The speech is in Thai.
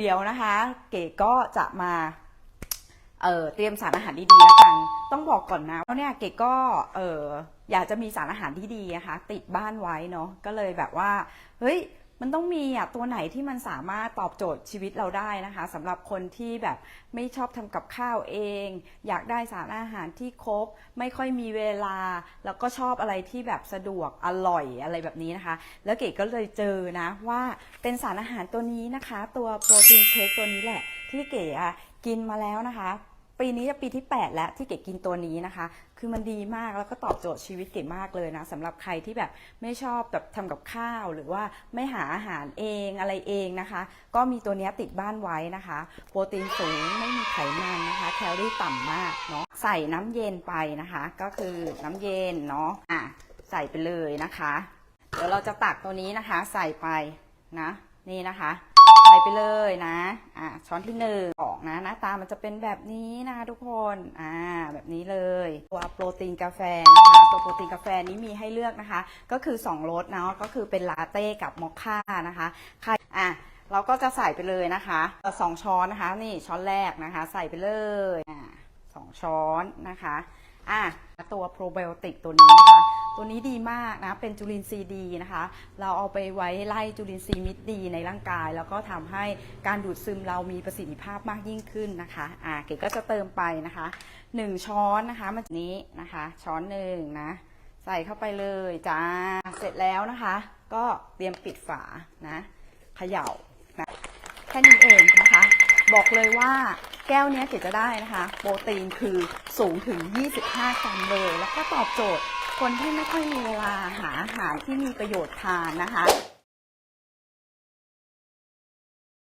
เดี๋ยวนะคะ เก๋ก็จะมาเเตรียมสารอาหารดีๆแล้วกัน ต้องบอกก่อนนะว่าเนี่ยเก๋ก็เอออยากจะมีสารอาหารที่ดีนะคะติดบ้านไว้เนาะก็เลยแบบว่าเฮ้ย มันต้องมีอะตัวไหนที่มันสามารถตอบโจทย์ชีวิตเราได้นะคะสำหรับคนที่แบบไม่ชอบทำกับข้าวเอง อยากได้สารอาหารที่ครบ ไม่ค่อยมีเวลา แล้วก็ชอบอะไรที่แบบสะดวกอร่อยอะไรแบบนี้นะคะ แล้วเก๋ก็เลยเจอนะว่าเป็นสารอาหารตัวนี้นะคะ ตัวโปรตีนเชคตัวนี้แหละ ที่เก๋กินมาแล้วนะคะ ปีนี้จะปีที่ 8 แล้วที่เก๋กินตัวนี้นะคะ คือมันดีมากแล้วก็ตอบโจทย์ชีวิตเก๋มากเลยนะสำหรับใครที่แบบไม่ชอบแบบทำกับข้าวหรือว่าไม่หาอาหารเองอะไรเองนะคะ ก็มีตัวนี้ติดบ้านไว้นะคะ โปรตีนสูงไม่มีไขมันนะคะ แคลอรี่ต่ำมากเนาะใส่น้ำเย็นไปนะคะ ก็คือน้ำเย็นเนาะอะใส่ไปเลยนะคะเดี๋ยวเราจะตักตัวนี้นะคะ ใส่ไปนะ นี่นะคะ ใส่ไปเลยนะ อะช้อนที่หนึ่ง อกนะหน้าตามันจะเป็นแบบนี้นะคะทุกคนอ่าแบบนี้เลยตัวโปรตีนกาแฟนะคะตัวโปรตีนกาแฟนี้มีให้เลือกนะคะ ก็คือ2รสเนาะก็คือเป็นลาเต้กับมอคค่านะคะใครอะเราก็จะใส่ไปเลยนะคะสองช้อนนะคะ นี่ช้อนแรกนะคะ ใส่ไปเลยอ่าสองช้อนนะคะ อะตัวโปรไบโอติกตัวนี้นะคะ ตัวนี้ดีมากนะ เป็นจุลินทรีย์ดีนะคะ เราเอาไปไว้ไล่จุลินทรีย์มิตรดีในร่างกาย แล้วก็ทำให้การดูดซึมเรามีประสิทธิภาพมากยิ่งขึ้นนะคะ อ่าเก๋ก็จะเติมไปนะคะ 1 ช้อนนะคะมันนี้นะคะ ช้อนหนึ่งนะ ใส่เข้าไปเลยจ้า เสร็จแล้วนะคะ ก็เตรียมปิดฝานะ เขย่านะ แค่นี้เองนะคะ บอกเลยว่า แก้วนี้เก๋จะได้นะคะ โปรตีนคือสูงถึง 25 กรัมเลย แล้วก็ตอบโจทย์คนที่ไม่ค่อยมีเวลาหาอาหารที่มีประโยชน์ทานนะคะ